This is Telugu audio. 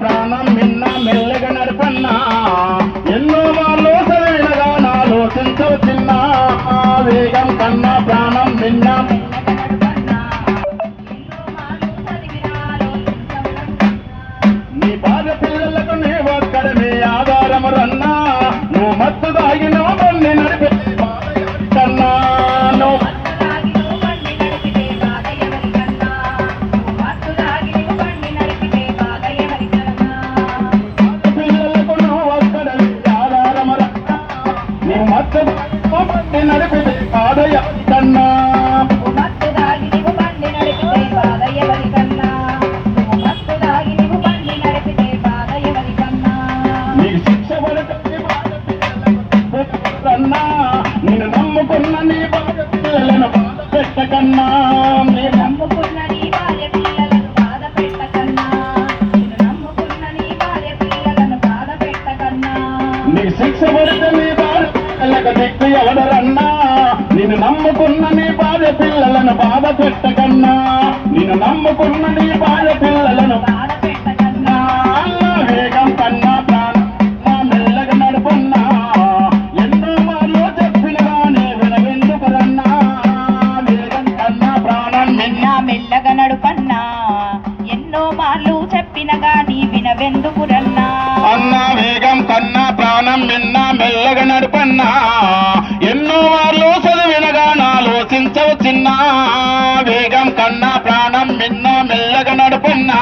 ప్రాణం నిన్న మెల్లగా నడపన్నా. ఎన్నో వాళ్ళు సరైనగా నాలోచించవు చిన్న వేగం కన్నా ప్రాణం నిన్న. నీ బాధ పిల్లలకు నీ ఒక్కడమే ఆధారము రన్నా. నువ్వు మత్తు తాగిన నడిపి ఎవడరన్నా? నిన్ను నమ్ముకున్న నీ బాధ పిల్లలను బాధ పెట్టకన్నా. నిన్ను నమ్ముకున్న నీ బాధ పిల్లలను బాధ పెట్టకన్నా. వేగం కన్నా ప్రాణం మెల్లగా నిన్న మెల్లగా నడుపన్నా. ఎన్నో మార్లు చెప్పిన గాని వినవెందుకురన్నా అన్నా వేగం కన్నా ప్రాణం నిన్న మెల్లగా నడుపన్నా. அண்ணா